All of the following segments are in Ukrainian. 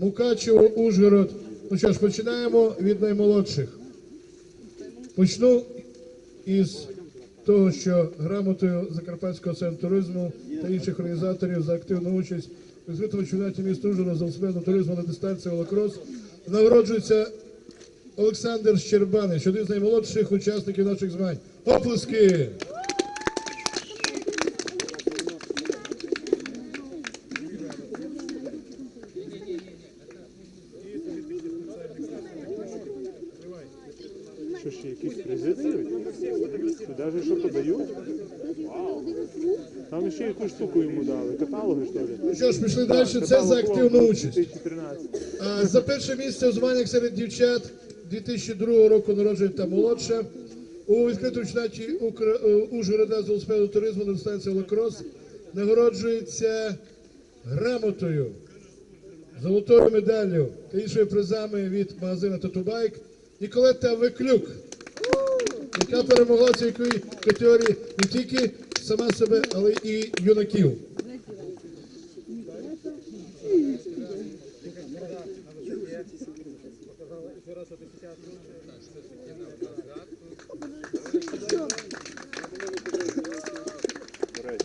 Мукачево, Ужгород. Ну що ж, починаємо від наймолодших. Почну із того, що грамотою Закарпатського центру туризму та інших організаторів за активну участь у відкритому чемпіонаті міста Ужгорода з велосипедного туризму на дистанції велокрос нагороджується Олександр Щербанич, один з наймолодших учасників наших змагань. Оплески! Призи дають? Що подають? Там ще якусь штуку йому дали. Каталоги, що ли? Ну що ж, пішли далі. Це за активну участь. А, За перше місце у званнях серед дівчат 2002 року народження та молодше. У відкритому чемпіонаті е, Ужгорода з велосипедного туризму на дистанції Лакрос нагороджується грамотою, золотою медаллю та іншими призами від магазину Татубайк Ніколета Виклюк, яка перемогла цій категорії не тільки сама себе, але і юнаків.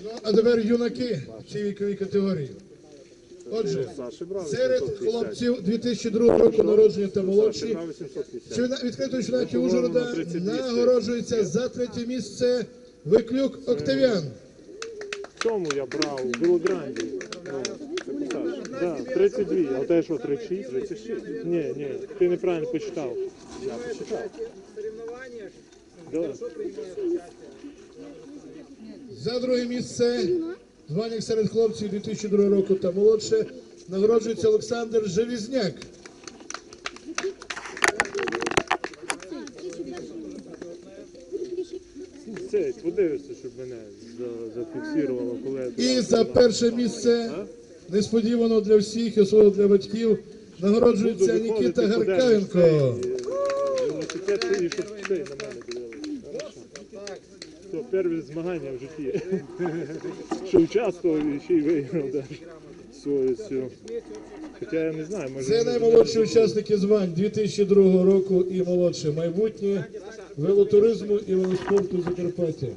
Ну, а тепер юнаки в цій категорії. Отже, серед 750. хлопців 2002 року народження та молодші Саші брали 750. Чи чемпіонаті Ужгорода нагороджується за третє місце Виклюк Октавіан. В цьому я брав у Білогранді. Ну. Да, 32. А тебе що, 36? 36? Ні, ні, ти неправильно почитав. Я почитав. Да. За друге місце званих серед хлопців 2002 року та молодше нагороджується Олександр Желізняк. Цей, подивишся, щоб мене за- зафіксувало, коли я туди І за перше місце несподівано для всіх, і особливо для батьків, нагороджується Нікіта виходити, Гаркавенко. е, Велосипед і щоб цей на мене дивилися. Все, перше змагання в житті. Що участвував і ще й виграв навіть свою цю. Хоча я не знаю, може. Це наймолодші учасники звань 2002 року і молодше майбутнє велотуризму і велоспорту Закарпаття.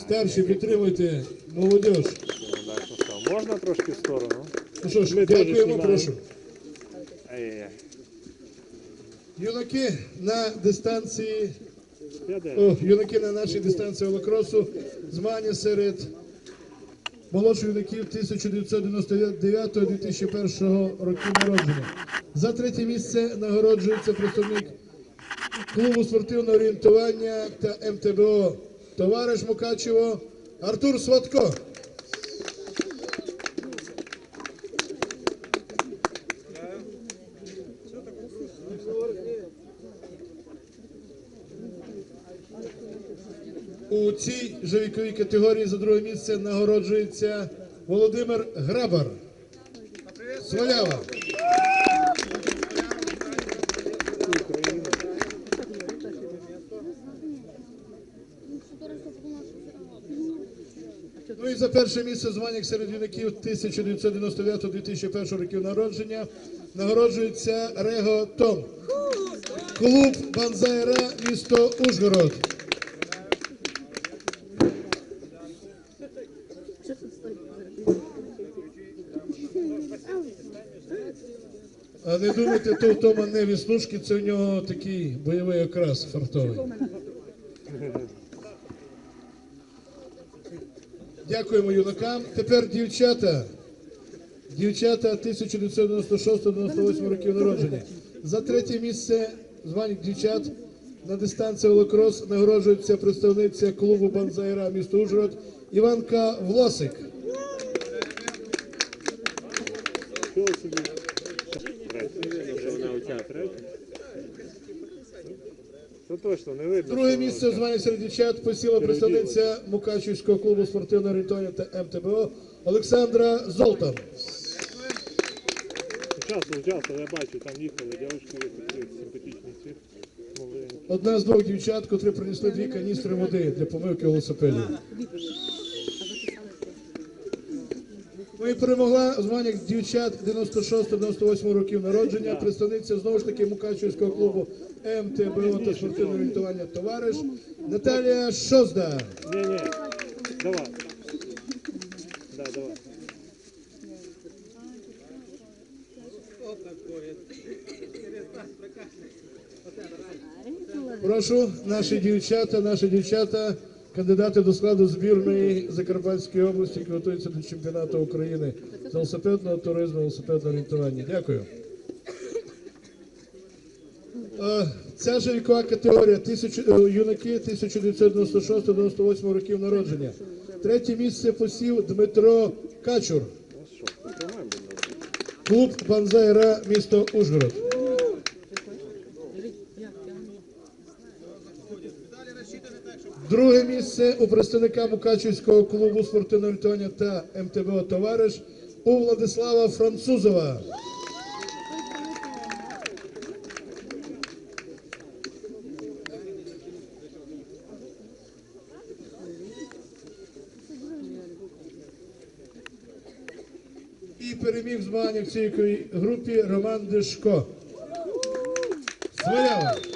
Старші підтримуйте молодь. Можна трошки в сторону? Ну що ж, Ми теж дякуємо, знімаємо. прошу. Ай-яй-яй. Юнаки на дистанції, юнаки на нашій дистанції лакросу. змагання серед молодших юнаків 1999-2001 років народження. За третє місце нагороджується представник клубу спортивного орієнтування та МТБО товариш Мукачево Артур Сватко. У цій же віковій категорії за друге місце нагороджується Володимир Грабар. Свалява. Ну і за перше місце в званнях серед юнаків 1999-2001 років народження нагороджується Рего Том. Клуб Банзайра, місто Ужгород. А не думайте, то в тому не віснушки, це у нього такий бойовий окрас фартовий. Дякуємо юнакам. Тепер дівчата. Дівчата 1996-98 років народження. За третє місце звань дівчат на дистанції велокрос нагороджується представниця клубу Банзайра місто Ужгород Іванка Влосик. Чого собі? Третє. Вона оця третя. Це точно не видно. Друге місце в оця. серед дівчат посіла представниця Мукачівського клубу спортивного орієнтування та МТБО Олександра Золтан. Часто, часто, я бачу, там їхали дівчатки симпатичні ці. Одна з двох дівчат, котрі принесли дві каністри води для помивки велосипедів. Ну і перемогла у змаганнях дівчат 96-98 років народження, представниця знову ж таки Мукачівського клубу МТБО та спортивне орієнтування товариш Наталія Шозда. Давай. Да, давай. Прошу, наші дівчата, наші дівчата, кандидати до складу збірної Закарпатської області, які готуються до чемпіонату України з велосипедного туризму, велосипедного орієнтування. Дякую. Е, Ця ж вікова категорія е, юнаки 1996-98 років народження. Третє місце посів Дмитро Качур. Клуб Банзайра, місто Ужгород. Друге місце у представника Мукачівського клубу спортивного орієнтування та МТБО товариш у Владислава Французова. І переміг в в цій групі Роман Дешко. Своява.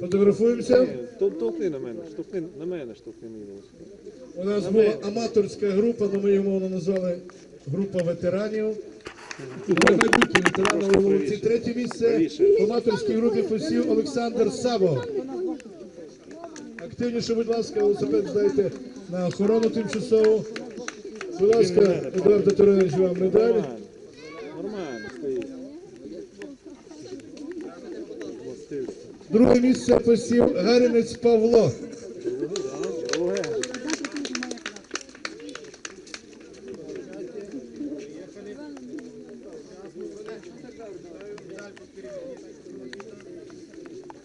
Фотографуємося. Тол- Толкни на мене, штовхни на мене, штовхни велосипед. У нас була аматорська група, але ми його назвали група ветеранів. Ну, Майбутні ветерани у. Третє місце в аматорській групі посів Олександр Саво. Активніше, будь ласка, велосипед здайте на охорону тимчасову. Будь ласка, Едуард Таторович, вам медаль. Друге місце посів Гарінець Павло.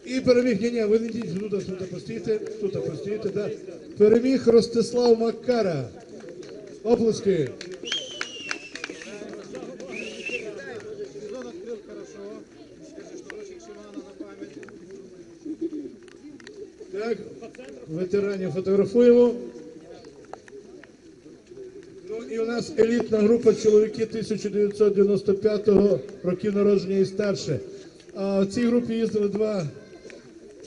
І переміг, ні, ні, ви не йдіть туди, туди постійте, тут постійте, да. Переміг Ростислав Макара. Оплески. Так, ветеранів фотографуємо. Ну і у нас елітна група чоловіки 1995 років народження і старше. А в цій групі їздили два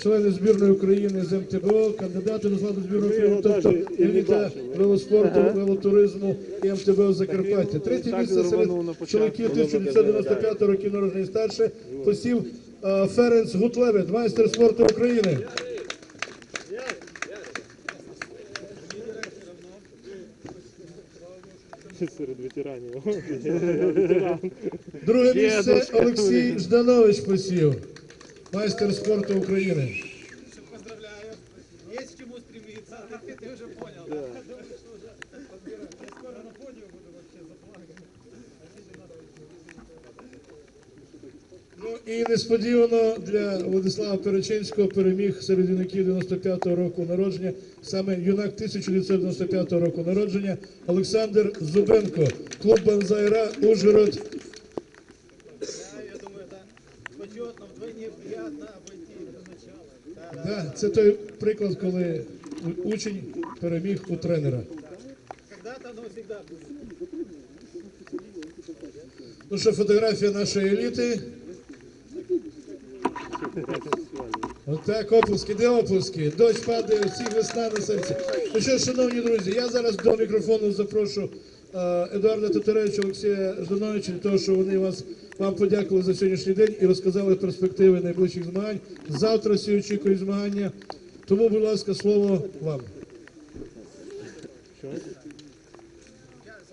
члени збірної України з МТБО, кандидати до складу збірної України, тобто еліта велоспорту, велотуризму і МТБО Закарпаття. Третє місце серед чоловіків 1995 років народження і старше посів а, Ференц Гутлевет, майстер спорту України. Серед ветеранів. Друге місце Олексій Жданович посів, майстер спорту України. І несподівано для Владислава Перечинського переміг серед юнаків 95-го року народження, саме юнак 1995 року народження Олександр Зубенко, клуб Банзайра, Ужгород. Да, це той приклад, коли учень переміг у тренера. Ну що, фотографія нашої еліти. Отак, оплески, де оплески? Дощ падає, всіх весна на серці. Ну що, шановні друзі, я зараз до мікрофону запрошу е, Едуарда Татаревича, Олексія Ждановича, для того, що вони вас вам подякували за сьогоднішній день і розказали перспективи найближчих змагань. Завтра всі очікують змагання. Тому, будь ласка, слово вам.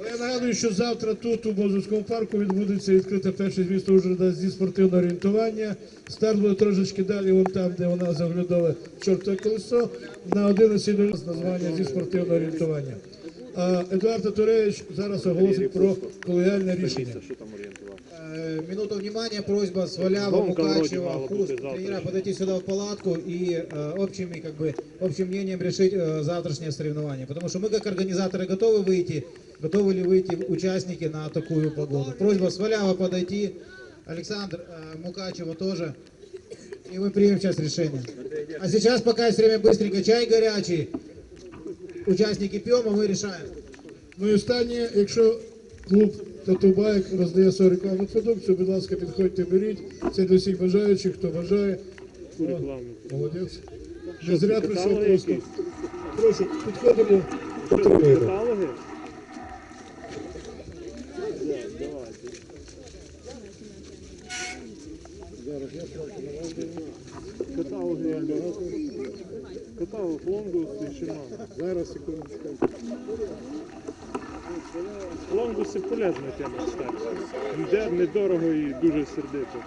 Але Я нагадую, що завтра тут, у Бозовському парку, відбудеться відкрите перше звісто Ужгорода зі спортивного орієнтування. Старт буде трошечки далі, вон там, де вона заглядове чортове колесо, на 11.00 з названня зі спортивного орієнтування. А Едуард Татуревич зараз оголосить про колегіальне рішення. Що там орієнтував? Э, Минуту внимания, просьба с Валява, Гонка вроде Мукачева, мала Хуст, быть и завтра. тренера подойти сюда в палатку и э, общими, как бы, общим мнением решить э, завтрашнее соревнование. Потому что мы как организаторы готовы выйти, готовы ли выйти участники на такую погоду. Просьба с Валява подойти, Александр э, Мукачева тоже. и мы примем сейчас решение. А сейчас, пока есть время, быстренько чай горячий. Участники пьем, а мы решаем. Ну і останнє, якщо клуб Татубайк роздає свою рекламну продукцію, будь ласка, підходьте, беріть. Це для всіх бажаючих, хто бажає. Таку рекламу. Молодець. Не зря прийшов каталоги просто. якісь? Прошу, підходимо. Що, підтримуємо. Каталоги я беру. Каталог Лонгус і Шиман. Зараз, секундочку. Лонгуси полезна тема, кстати. Йде недорого і дуже сердито.